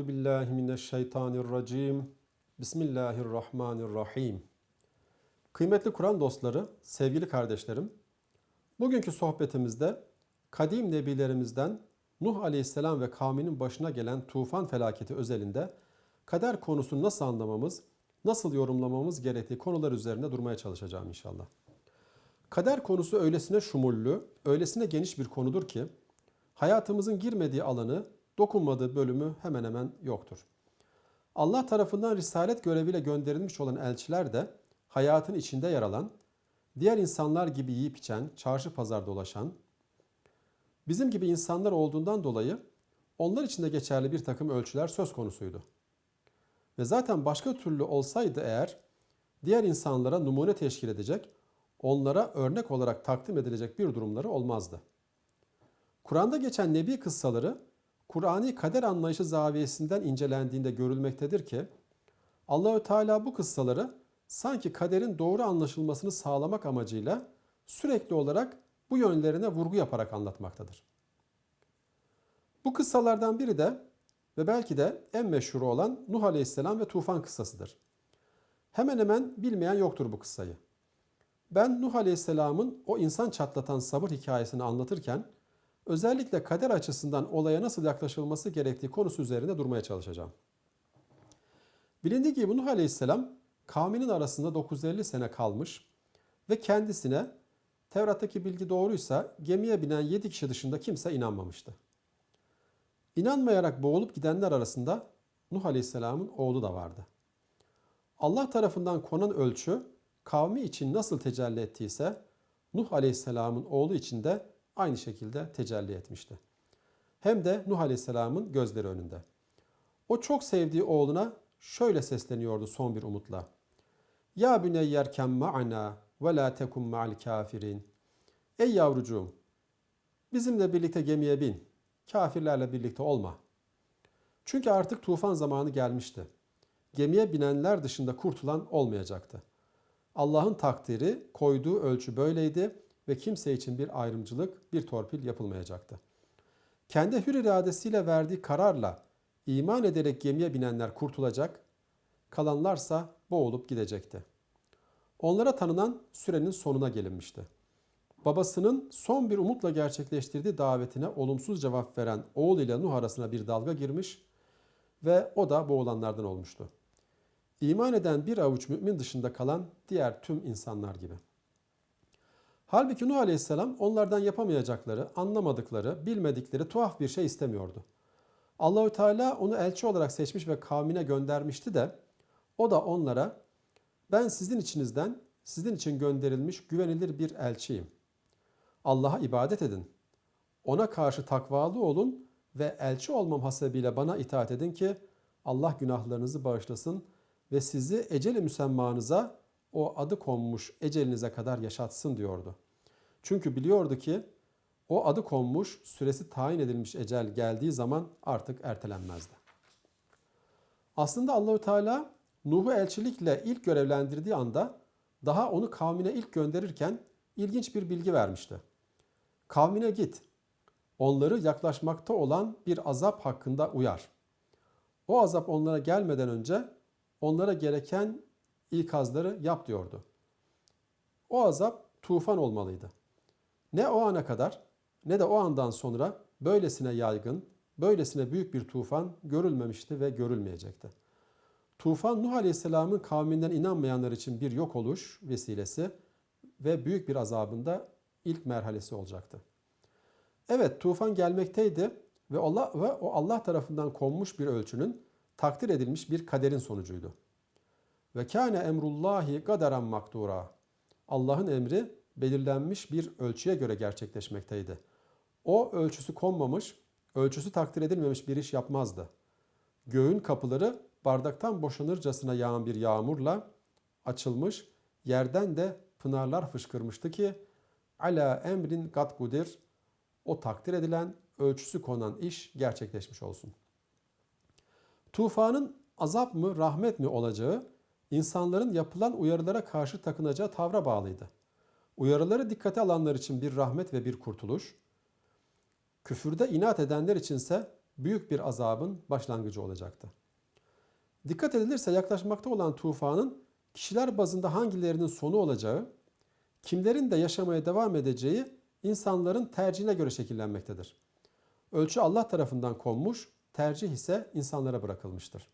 Euzu billahi mineşşeytanirracim. Bismillahirrahmanirrahim. Kıymetli Kur'an dostları, sevgili kardeşlerim, bugünkü sohbetimizde kadim nebilerimizden Nuh Aleyhisselam ve kavminin başına gelen tufan felaketi özelinde kader konusunu nasıl anlamamız, nasıl yorumlamamız gerektiği konular üzerinde durmaya çalışacağım inşallah. Kader konusu öylesine şumullü, öylesine geniş bir konudur ki hayatımızın girmediği alanı, dokunmadığı bölümü hemen hemen yoktur. Allah tarafından risalet göreviyle gönderilmiş olan elçiler de hayatın içinde yer alan, diğer insanlar gibi yiyip içen, çarşı pazar dolaşan, bizim gibi insanlar olduğundan dolayı onlar için de geçerli bir takım ölçüler söz konusuydu. Ve zaten başka türlü olsaydı eğer diğer insanlara numune teşkil edecek, onlara örnek olarak takdim edilecek bir durumları olmazdı. Kur'an'da geçen nebi kıssaları Kur'ani kader anlayışı zaviyesinden incelendiğinde görülmektedir ki Allahü Teala bu kıssaları sanki kaderin doğru anlaşılmasını sağlamak amacıyla sürekli olarak bu yönlerine vurgu yaparak anlatmaktadır. Bu kıssalardan biri de ve belki de en meşhuru olan Nuh Aleyhisselam ve tufan kıssasıdır. Hemen hemen bilmeyen yoktur bu kıssayı. Ben Nuh Aleyhisselam'ın o insan çatlatan sabır hikayesini anlatırken özellikle kader açısından olaya nasıl yaklaşılması gerektiği konusu üzerinde durmaya çalışacağım. Bilindiği gibi Nuh Aleyhisselam kavminin arasında 950 sene kalmış ve kendisine Tevrat'taki bilgi doğruysa gemiye binen 7 kişi dışında kimse inanmamıştı. İnanmayarak boğulup gidenler arasında Nuh Aleyhisselam'ın oğlu da vardı. Allah tarafından konan ölçü kavmi için nasıl tecelli ettiyse Nuh Aleyhisselam'ın oğlu için de aynı şekilde tecelli etmişti. Hem de Nuh Aleyhisselam'ın gözleri önünde. O çok sevdiği oğluna şöyle sesleniyordu son bir umutla. Ya büneyyerken ma'ana ve la tekum ma'al kafirin. Ey yavrucuğum, bizimle birlikte gemiye bin. Kafirlerle birlikte olma. Çünkü artık tufan zamanı gelmişti. Gemiye binenler dışında kurtulan olmayacaktı. Allah'ın takdiri, koyduğu ölçü böyleydi ve kimse için bir ayrımcılık, bir torpil yapılmayacaktı. Kendi hür iradesiyle verdiği kararla iman ederek gemiye binenler kurtulacak, kalanlarsa boğulup gidecekti. Onlara tanınan sürenin sonuna gelinmişti. Babasının son bir umutla gerçekleştirdiği davetine olumsuz cevap veren oğul ile Nuh arasına bir dalga girmiş ve o da boğulanlardan olmuştu. İman eden bir avuç mümin dışında kalan diğer tüm insanlar gibi. Halbuki Nuh Aleyhisselam onlardan yapamayacakları, anlamadıkları, bilmedikleri tuhaf bir şey istemiyordu. Allahü Teala onu elçi olarak seçmiş ve kavmine göndermişti de o da onlara ben sizin içinizden sizin için gönderilmiş güvenilir bir elçiyim. Allah'a ibadet edin. Ona karşı takvalı olun ve elçi olmam hasebiyle bana itaat edin ki Allah günahlarınızı bağışlasın ve sizi eceli müsemmanıza o adı konmuş ecelinize kadar yaşatsın diyordu. Çünkü biliyordu ki o adı konmuş, süresi tayin edilmiş ecel geldiği zaman artık ertelenmezdi. Aslında Allahü Teala Nuh'u elçilikle ilk görevlendirdiği anda daha onu kavmine ilk gönderirken ilginç bir bilgi vermişti. Kavmine git. Onları yaklaşmakta olan bir azap hakkında uyar. O azap onlara gelmeden önce onlara gereken ikazları yap diyordu. O azap tufan olmalıydı. Ne o ana kadar ne de o andan sonra böylesine yaygın, böylesine büyük bir tufan görülmemişti ve görülmeyecekti. Tufan Nuh Aleyhisselam'ın kavminden inanmayanlar için bir yok oluş vesilesi ve büyük bir azabında ilk merhalesi olacaktı. Evet tufan gelmekteydi ve Allah ve o Allah tarafından konmuş bir ölçünün takdir edilmiş bir kaderin sonucuydu. Ve kâne emrullahi kaderen makdura. Allah'ın emri belirlenmiş bir ölçüye göre gerçekleşmekteydi. O ölçüsü konmamış, ölçüsü takdir edilmemiş bir iş yapmazdı. Göğün kapıları bardaktan boşanırcasına yağan bir yağmurla açılmış, yerden de pınarlar fışkırmıştı ki ala emrin kat gudir o takdir edilen ölçüsü konan iş gerçekleşmiş olsun. Tufanın azap mı rahmet mi olacağı insanların yapılan uyarılara karşı takınacağı tavra bağlıydı. Uyarıları dikkate alanlar için bir rahmet ve bir kurtuluş, küfürde inat edenler içinse büyük bir azabın başlangıcı olacaktı. Dikkat edilirse yaklaşmakta olan tufanın kişiler bazında hangilerinin sonu olacağı, kimlerin de yaşamaya devam edeceği insanların tercihine göre şekillenmektedir. Ölçü Allah tarafından konmuş, tercih ise insanlara bırakılmıştır.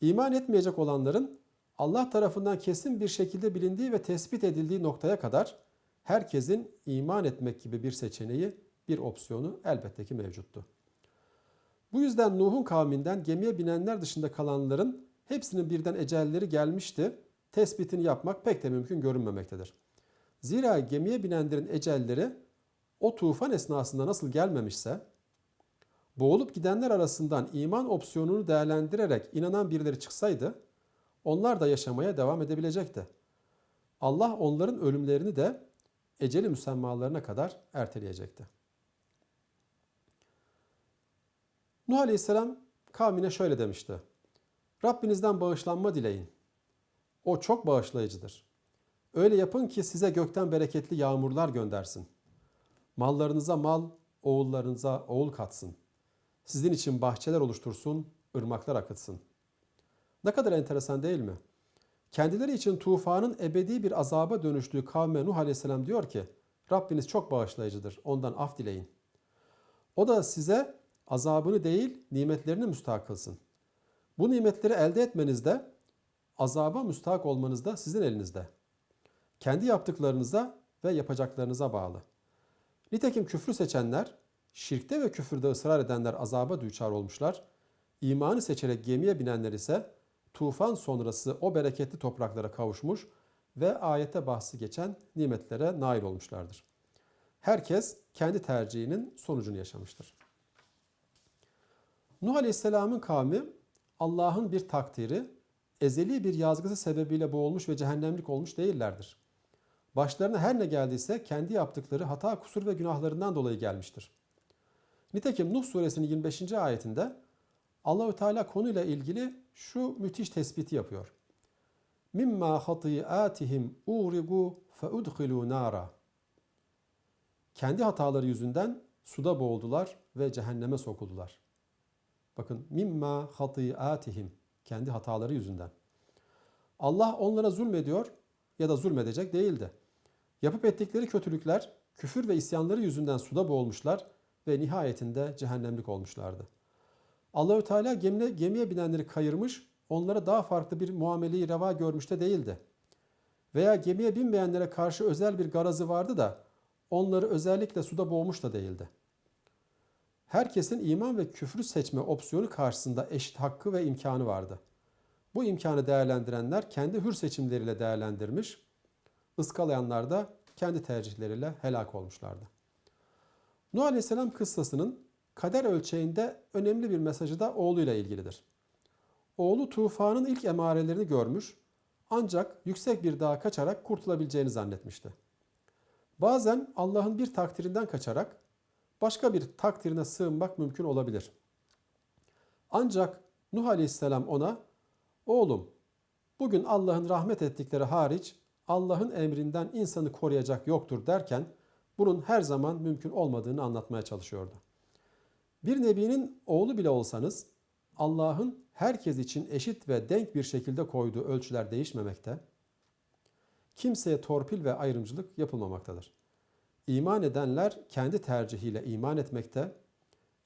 İman etmeyecek olanların Allah tarafından kesin bir şekilde bilindiği ve tespit edildiği noktaya kadar herkesin iman etmek gibi bir seçeneği, bir opsiyonu elbette ki mevcuttu. Bu yüzden Nuh'un kavminden gemiye binenler dışında kalanların hepsinin birden ecelleri gelmişti. Tespitini yapmak pek de mümkün görünmemektedir. Zira gemiye binenlerin ecelleri o tufan esnasında nasıl gelmemişse, boğulup gidenler arasından iman opsiyonunu değerlendirerek inanan birileri çıksaydı, onlar da yaşamaya devam edebilecekti. Allah onların ölümlerini de eceli müsemmalarına kadar erteleyecekti. Nuh Aleyhisselam kavmine şöyle demişti. Rabbinizden bağışlanma dileyin. O çok bağışlayıcıdır. Öyle yapın ki size gökten bereketli yağmurlar göndersin. Mallarınıza mal, oğullarınıza oğul katsın. Sizin için bahçeler oluştursun, ırmaklar akıtsın. Ne kadar enteresan değil mi? Kendileri için tufanın ebedi bir azaba dönüştüğü kavme Nuh Aleyhisselam diyor ki, Rabbiniz çok bağışlayıcıdır, ondan af dileyin. O da size azabını değil, nimetlerini müstahak kılsın. Bu nimetleri elde etmenizde, azaba müstahak olmanız da sizin elinizde. Kendi yaptıklarınıza ve yapacaklarınıza bağlı. Nitekim küfrü seçenler, şirkte ve küfürde ısrar edenler azaba düçar olmuşlar. İmanı seçerek gemiye binenler ise tufan sonrası o bereketli topraklara kavuşmuş ve ayette bahsi geçen nimetlere nail olmuşlardır. Herkes kendi tercihinin sonucunu yaşamıştır. Nuh Aleyhisselam'ın kavmi Allah'ın bir takdiri, ezeli bir yazgısı sebebiyle boğulmuş ve cehennemlik olmuş değillerdir. Başlarına her ne geldiyse kendi yaptıkları hata, kusur ve günahlarından dolayı gelmiştir. Nitekim Nuh suresinin 25. ayetinde Allahü Teala konuyla ilgili şu müthiş tespiti yapıyor. Mimma hatiatihim urigu feudkhilu nara. Kendi hataları yüzünden suda boğuldular ve cehenneme sokuldular. Bakın mimma hatiatihim kendi hataları yüzünden. Allah onlara zulmediyor ya da zulmedecek değildi. Yapıp ettikleri kötülükler, küfür ve isyanları yüzünden suda boğulmuşlar ve nihayetinde cehennemlik olmuşlardı. Allahü Teala gemine, gemiye binenleri kayırmış, onlara daha farklı bir muameleyi reva görmüş de değildi. Veya gemiye binmeyenlere karşı özel bir garazı vardı da onları özellikle suda boğmuş da değildi. Herkesin iman ve küfrü seçme opsiyonu karşısında eşit hakkı ve imkanı vardı. Bu imkanı değerlendirenler kendi hür seçimleriyle değerlendirmiş, ıskalayanlar da kendi tercihleriyle helak olmuşlardı. Nuh Aleyhisselam kıssasının kader ölçeğinde önemli bir mesajı da oğluyla ilgilidir. Oğlu tufanın ilk emarelerini görmüş ancak yüksek bir dağa kaçarak kurtulabileceğini zannetmişti. Bazen Allah'ın bir takdirinden kaçarak başka bir takdirine sığınmak mümkün olabilir. Ancak Nuh Aleyhisselam ona oğlum bugün Allah'ın rahmet ettikleri hariç Allah'ın emrinden insanı koruyacak yoktur derken bunun her zaman mümkün olmadığını anlatmaya çalışıyordu. Bir nebinin oğlu bile olsanız Allah'ın herkes için eşit ve denk bir şekilde koyduğu ölçüler değişmemekte, kimseye torpil ve ayrımcılık yapılmamaktadır. İman edenler kendi tercihiyle iman etmekte,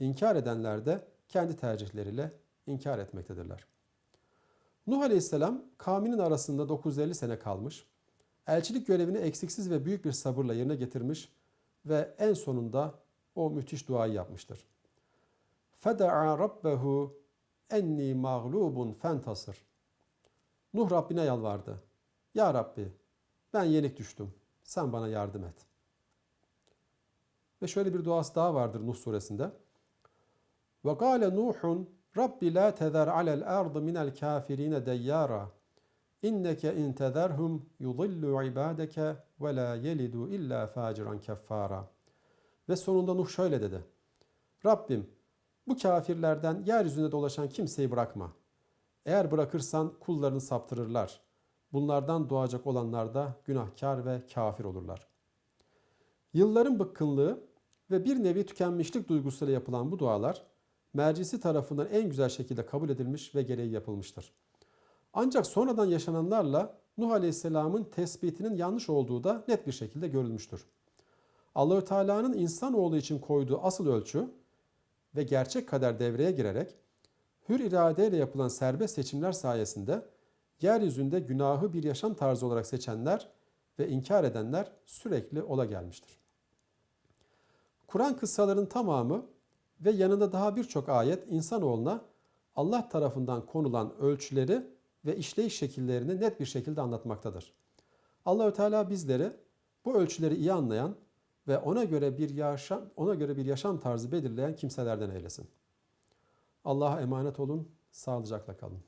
inkar edenler de kendi tercihleriyle inkar etmektedirler. Nuh Aleyhisselam kavminin arasında 950 sene kalmış, elçilik görevini eksiksiz ve büyük bir sabırla yerine getirmiş ve en sonunda o müthiş duayı yapmıştır. فَدَعَا رَبَّهُ enni mağlubun fentasır. Nuh Rabbine yalvardı. Ya Rabbi ben yenik düştüm. Sen bana yardım et. Ve şöyle bir duası daha vardır Nuh suresinde. Ve gâle Nuhun Rabbi la tezer alel ardı minel kafirine deyyara. İnneke in tezerhum yudillu ibadeke ve la yelidu illa faciran keffara. Ve sonunda Nuh şöyle dedi. Rabbim bu kafirlerden yeryüzünde dolaşan kimseyi bırakma. Eğer bırakırsan kullarını saptırırlar. Bunlardan doğacak olanlar da günahkar ve kafir olurlar. Yılların bıkkınlığı ve bir nevi tükenmişlik duygusuyla yapılan bu dualar mercisi tarafından en güzel şekilde kabul edilmiş ve gereği yapılmıştır. Ancak sonradan yaşananlarla Nuh Aleyhisselam'ın tespitinin yanlış olduğu da net bir şekilde görülmüştür. Allahü Teala'nın insanoğlu için koyduğu asıl ölçü ve gerçek kader devreye girerek hür iradeyle yapılan serbest seçimler sayesinde yeryüzünde günahı bir yaşam tarzı olarak seçenler ve inkar edenler sürekli ola gelmiştir. Kur'an kıssaların tamamı ve yanında daha birçok ayet insanoğluna Allah tarafından konulan ölçüleri ve işleyiş şekillerini net bir şekilde anlatmaktadır. Allahü Teala bizleri bu ölçüleri iyi anlayan ve ona göre bir yaşam ona göre bir yaşam tarzı belirleyen kimselerden eylesin. Allah'a emanet olun, sağlıcakla kalın.